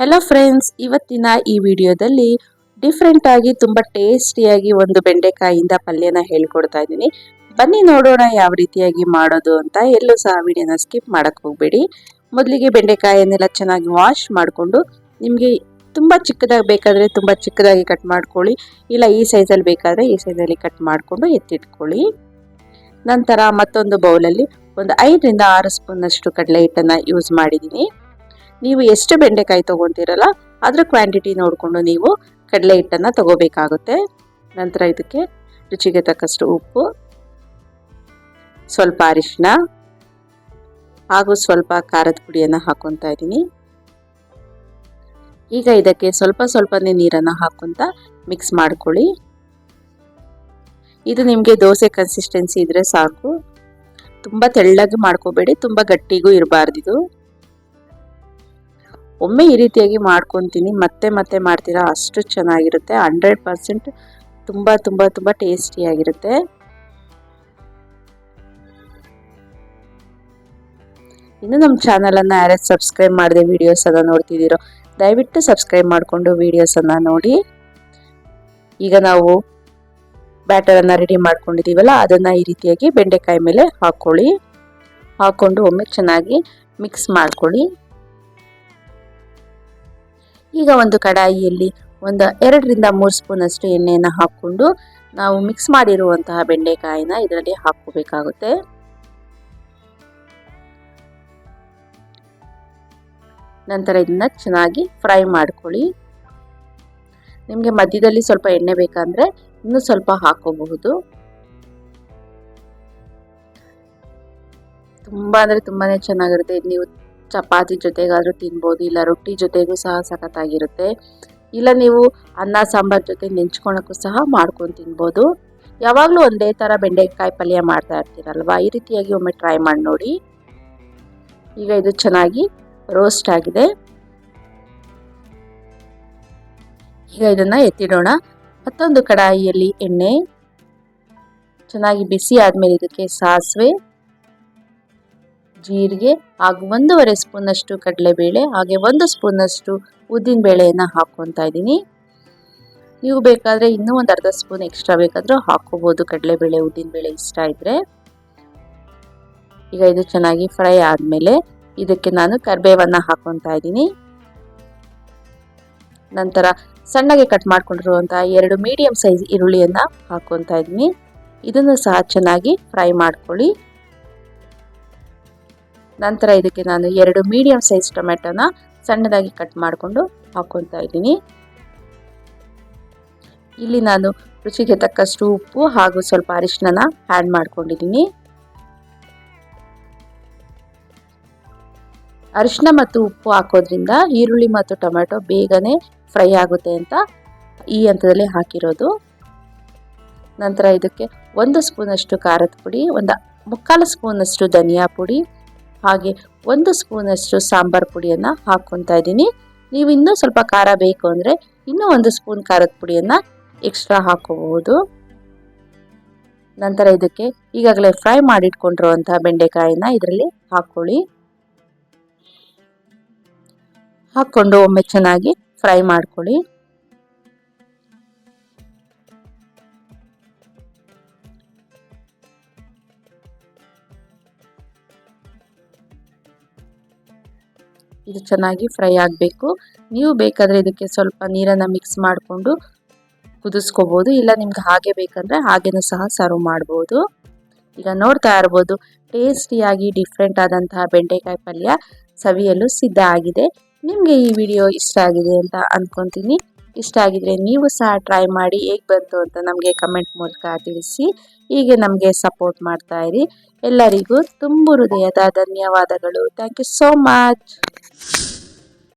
Hello friends ಇವತ್ತಿನ ಈ ವಿಡಿಯೋದಲ್ಲಿ ಡಿಫ್ರೆಂಟ್ ಆಗಿ ತುಂಬ ಟೇಸ್ಟಿಯಾಗಿ ಒಂದು ಬೆಂಡೆಕಾಯಿಯಿಂದ ಪಲ್ಯನ ಹೇಳ್ಕೊಡ್ತಾ ಇದ್ದೀನಿ. ಬನ್ನಿ ನೋಡೋಣ ಯಾವ ರೀತಿಯಾಗಿ ಮಾಡೋದು ಅಂತ. ಎಲ್ಲೂ ಸಹ ವಿಡಿಯೋನ ಸ್ಕಿಪ್ ಮಾಡಕ್ಕೆ ಹೋಗಬೇಡಿ. ಮೊದಲಿಗೆ ಬೆಂಡೆಕಾಯನ್ನೆಲ್ಲ ಚೆನ್ನಾಗಿ ವಾಶ್ ಮಾಡಿಕೊಂಡು ನಿಮಗೆ ತುಂಬ ಚಿಕ್ಕದಾಗಿ ಬೇಕಾದರೆ ತುಂಬ ಚಿಕ್ಕದಾಗಿ ಕಟ್ ಮಾಡ್ಕೊಳ್ಳಿ. ಇಲ್ಲ ಈ ಸೈಜಲ್ಲಿ ಬೇಕಾದರೆ ಈ ಸೈಜಲ್ಲಿ ಕಟ್ ಮಾಡಿಕೊಂಡು ಎತ್ತಿಟ್ಕೊಳ್ಳಿ. ನಂತರ ಮತ್ತೊಂದು ಬೌಲಲ್ಲಿ ಒಂದು ಐದರಿಂದ ಆರು ಸ್ಪೂನಷ್ಟು ಕಡಲೆ ಹಿಟ್ಟನ್ನು ಯೂಸ್ ಮಾಡಿದ್ದೀನಿ. ನೀವು ಎಷ್ಟು ಬೆಂಡೆಕಾಯಿ ತೊಗೊಳ್ತೀರಲ್ಲ ಅದರ ಕ್ವಾಂಟಿಟಿ ನೋಡಿಕೊಂಡು ನೀವು ಕಡಲೆ ಹಿಟ್ಟನ್ನು ತಗೋಬೇಕಾಗುತ್ತೆ. ನಂತರ ಇದಕ್ಕೆ ರುಚಿಗೆ ತಕ್ಕಷ್ಟು ಉಪ್ಪು, ಸ್ವಲ್ಪ ಅರಿಶಿನ ಹಾಗೂ ಸ್ವಲ್ಪ ಖಾರದ ಪುಡಿಯನ್ನು ಹಾಕೊತಾ ಇದ್ದೀನಿ. ಈಗ ಇದಕ್ಕೆ ಸ್ವಲ್ಪ ಸ್ವಲ್ಪನೇ ನೀರನ್ನು ಹಾಕೊತ ಮಿಕ್ಸ್ ಮಾಡ್ಕೊಳ್ಳಿ. ಇದು ನಿಮಗೆ ದೋಸೆ ಕನ್ಸಿಸ್ಟೆನ್ಸಿ ಇದ್ರೆ ಸಾಕು. ತುಂಬ ತೆಳ್ಳಗೆ ಮಾಡ್ಕೋಬೇಡಿ, ತುಂಬ ಗಟ್ಟಿಗೂ ಇರಬಾರ್ದಿದು. ಒಮ್ಮೆ ಈ ರೀತಿಯಾಗಿ ಮಾಡ್ಕೊತೀನಿ, ಮತ್ತೆ ಮತ್ತೆ ಮಾಡ್ತೀರಾ, ಅಷ್ಟು ಚೆನ್ನಾಗಿರುತ್ತೆ. ಹಂಡ್ರೆಡ್ ಪರ್ಸೆಂಟ್ ತುಂಬ ತುಂಬ ತುಂಬ ಟೇಸ್ಟಿಯಾಗಿರುತ್ತೆ ಇನ್ನು ನಮ್ಮ ಚಾನಲನ್ನು ಯಾರೇ ಸಬ್ಸ್ಕ್ರೈಬ್ ಮಾಡಿದೆ ವೀಡಿಯೋಸನ್ನು ನೋಡ್ತಿದ್ದೀರೋ, ದಯವಿಟ್ಟು ಸಬ್ಸ್ಕ್ರೈಬ್ ಮಾಡಿಕೊಂಡು ವೀಡಿಯೋಸನ್ನು ನೋಡಿ. ಈಗ ನಾವು ಬ್ಯಾಟರನ್ನು ರೆಡಿ ಮಾಡ್ಕೊಂಡಿದ್ದೀವಲ್ಲ, ಅದನ್ನು ಈ ರೀತಿಯಾಗಿ ಬೆಂಡೆಕಾಯಿ ಮೇಲೆ ಹಾಕ್ಕೊಳ್ಳಿ ಹಾಕ್ಕೊಂಡು ಒಮ್ಮೆ ಚೆನ್ನಾಗಿ ಮಿಕ್ಸ್ ಮಾಡ್ಕೊಳ್ಳಿ. ಈಗ ಒಂದು ಕಡಾಯಿಯಲ್ಲಿ ಒಂದು ಎರಡರಿಂದ ಮೂರು ಸ್ಪೂನಷ್ಟು ಎಣ್ಣೆಯನ್ನು ಹಾಕ್ಕೊಂಡು ನಾವು ಮಿಕ್ಸ್ ಮಾಡಿರುವಂತಹ ಬೆಂಡೆಕಾಯಿನ ಇದರಲ್ಲಿ ಹಾಕೋಬೇಕಾಗುತ್ತೆ ನಂತರ ಇದನ್ನ ಚೆನ್ನಾಗಿ ಫ್ರೈ ಮಾಡ್ಕೊಳ್ಳಿ. ನಿಮಗೆ ಮಧ್ಯದಲ್ಲಿ ಸ್ವಲ್ಪ ಎಣ್ಣೆ ಬೇಕಂದ್ರೆ ಇನ್ನೂ ಸ್ವಲ್ಪ ಹಾಕೋಬಹುದು ತುಂಬ ಅಂದರೆ ತುಂಬಾ ಚೆನ್ನಾಗಿರುತ್ತೆ. ನೀವು ಚಪಾತಿ ಜೊತೆಗಾದರೂ ತಿನ್ಬೋದು, ಇಲ್ಲ ರೊಟ್ಟಿ ಜೊತೆಗೂ ಸಹ ಸಖತ್ತಾಗಿರುತ್ತೆ. ಇಲ್ಲ ನೀವು ಅನ್ನ, ಸಾಂಬಾರ್ ಜೊತೆ ನೆಂಚ್ಕೊಳಕ್ಕೂ ಸಹ ಮಾಡ್ಕೊಂಡು ತಿನ್ಬೋದು. ಯಾವಾಗಲೂ ಒಂದೇ ಥರ ಬೆಂಡೆಕಾಯಿ ಪಲ್ಯ ಮಾಡ್ತಾ ಇರ್ತೀರಲ್ವ? ಈ ರೀತಿಯಾಗಿ ಒಮ್ಮೆ ಟ್ರೈ ಮಾಡಿ ನೋಡಿ. ಈಗ ಇದು ಚೆನ್ನಾಗಿ ರೋಸ್ಟ್ ಆಗಿದೆ. ಈಗ ಇದನ್ನು ಎತ್ತಿಡೋಣ. ಮತ್ತೊಂದು ಕಡಾಯಿಯಲ್ಲಿ ಎಣ್ಣೆ. ಚೆನ್ನಾಗಿ ಬಿಸಿ ಆದಮೇಲೆ ಇದಕ್ಕೆ ಸಾಸಿವೆ. ಜೀರಿಗೆ ಹಾಗೂ ಒಂದೂವರೆ ಸ್ಪೂನಷ್ಟು ಕಡಲೆಬೇಳೆ, ಹಾಗೆ ಒಂದು ಸ್ಪೂನಷ್ಟು ಉದ್ದಿನ ಬೇಳೆಯನ್ನು ಹಾಕ್ಕೊತಾ ಇದ್ದೀನಿ. ನೀವು ಬೇಕಾದರೆ ಇನ್ನೂ ಒಂದು ಅರ್ಧ ಸ್ಪೂನ್ ಎಕ್ಸ್ಟ್ರಾ ಬೇಕಾದರೂ ಹಾಕ್ಕೋಬೋದು. ಕಡಲೆಬೇಳೆ ಉದ್ದಿನಬೇಳೆ ಇಷ್ಟ ಇದ್ದರೆ ಈಗ ಇದು ಚೆನ್ನಾಗಿ ಫ್ರೈ ಆದಮೇಲೆ ಇದಕ್ಕೆ ನಾನು ಕರಿಬೇವನ್ನು ಹಾಕ್ಕೊತಾ ಇದ್ದೀನಿ. ನಂತರ ಸಣ್ಣಗೆ ಕಟ್ ಮಾಡ್ಕೊಂಡಿರುವಂತಹ ಎರಡು ಮೀಡಿಯಂ ಸೈಜ್ ಈರುಳ್ಳಿಯನ್ನು ಹಾಕ್ಕೊತಾ ಇದ್ದೀನಿ. ಇದನ್ನು ಸಹ ಚೆನ್ನಾಗಿ ಫ್ರೈ ಮಾಡ್ಕೊಳ್ಳಿ. ನಂತರ ಇದಕ್ಕೆ ನಾನು ಎರಡು ಮೀಡಿಯಂ ಸೈಜ್ ಟೊಮೆಟೊನ ಸಣ್ಣದಾಗಿ ಕಟ್ ಮಾಡಿಕೊಂಡು ಹಾಕ್ಕೊತಾ ಇದ್ದೀನಿ. ಇಲ್ಲಿ ನಾನು ರುಚಿಗೆ ತಕ್ಕಷ್ಟು ಉಪ್ಪು ಹಾಗೂ ಸ್ವಲ್ಪ ಅರಿಶಿನ ಆ್ಯಡ್ ಮಾಡ್ಕೊಂಡಿದ್ದೀನಿ. ಅರಿಶಿನ ಮತ್ತು ಉಪ್ಪು ಹಾಕೋದ್ರಿಂದ ಈರುಳ್ಳಿ ಮತ್ತು ಟೊಮೆಟೊ ಬೇಗನೆ ಫ್ರೈ ಆಗುತ್ತೆ ಅಂತ ಈ ಹಂತದಲ್ಲಿ ಹಾಕಿರೋದು. ನಂತರ ಇದಕ್ಕೆ ಒಂದು ಸ್ಪೂನಷ್ಟು ಖಾರದ ಪುಡಿ, ಒಂದು ಮುಕ್ಕಾಲು ಸ್ಪೂನಷ್ಟು ಧನಿಯಾ ಪುಡಿ ಹಾಗೆ ಒಂದು ಸ್ಪೂನಷ್ಟು ಸಾಂಬಾರು ಪುಡಿಯನ್ನು ಹಾಕ್ಕೊತಾ ಇದ್ದೀನಿ. ನೀವು ಇನ್ನೂ ಸ್ವಲ್ಪ ಖಾರ ಬೇಕು ಅಂದರೆ ಇನ್ನೂ ಒಂದು ಸ್ಪೂನ್ ಖಾರದ ಪುಡಿಯನ್ನು ಎಕ್ಸ್ಟ್ರಾ ಹಾಕೋಬಹುದು. ನಂತರ ಇದಕ್ಕೆ ಈಗಾಗಲೇ ಫ್ರೈ ಮಾಡಿಟ್ಕೊಂಡಿರುವಂತಹ ಬೆಂಡೆಕಾಯಿನ ಇದರಲ್ಲಿ ಹಾಕ್ಕೊಳ್ಳಿ ಹಾಕ್ಕೊಂಡು ಒಮ್ಮೆ ಚೆನ್ನಾಗಿ ಫ್ರೈ ಮಾಡ್ಕೊಳ್ಳಿ. ಇದು ಚೆನ್ನಾಗಿ ಫ್ರೈ ಆಗಬೇಕು. ನೀವು ಬೇಕಾದರೆ ಇದಕ್ಕೆ ಸ್ವಲ್ಪ ನೀರನ್ನು ಮಿಕ್ಸ್ ಮಾಡಿಕೊಂಡು ಕುದಿಸ್ಕೋಬೋದು. ಇಲ್ಲ ನಿಮ್ಗೆ ಹಾಗೆ ಬೇಕಂದರೆ ಹಾಗೇನೂ ಸಹ ಸರ್ವ್ ಮಾಡ್ಬೋದು. ಈಗ ನೋಡ್ತಾ ಇರ್ಬೋದು ಟೇಸ್ಟಿಯಾಗಿ ಡಿಫ್ರೆಂಟ್ ಆದಂತಹ ಬೆಂಡೆಕಾಯಿ ಪಲ್ಯ ಸವಿಯಲು ಸಿದ್ಧ ಆಗಿದೆ. ನಿಮಗೆ ಈ ವಿಡಿಯೋ ಇಷ್ಟ ಆಗಿದೆ ಅಂತ ಅಂದ್ಕೊತೀನಿ ಇಷ್ಟ ಆಗಿದ್ರೆ ನೀವು ಸಹ ಟ್ರೈ ಮಾಡಿ ಹೇಗೆ ಬಂತು ಅಂತ ನಮಗೆ ಕಮೆಂಟ್ ಮೂಲಕ ತಿಳಿಸಿ. ಹೀಗೆ ನಮಗೆ ಸಪೋರ್ಟ್ ಮಾಡ್ತಾ ಇರಿ. ಎಲ್ಲರಿಗೂ ತುಂಬು ಹೃದಯದ ಧನ್ಯವಾದಗಳು. Thank you so much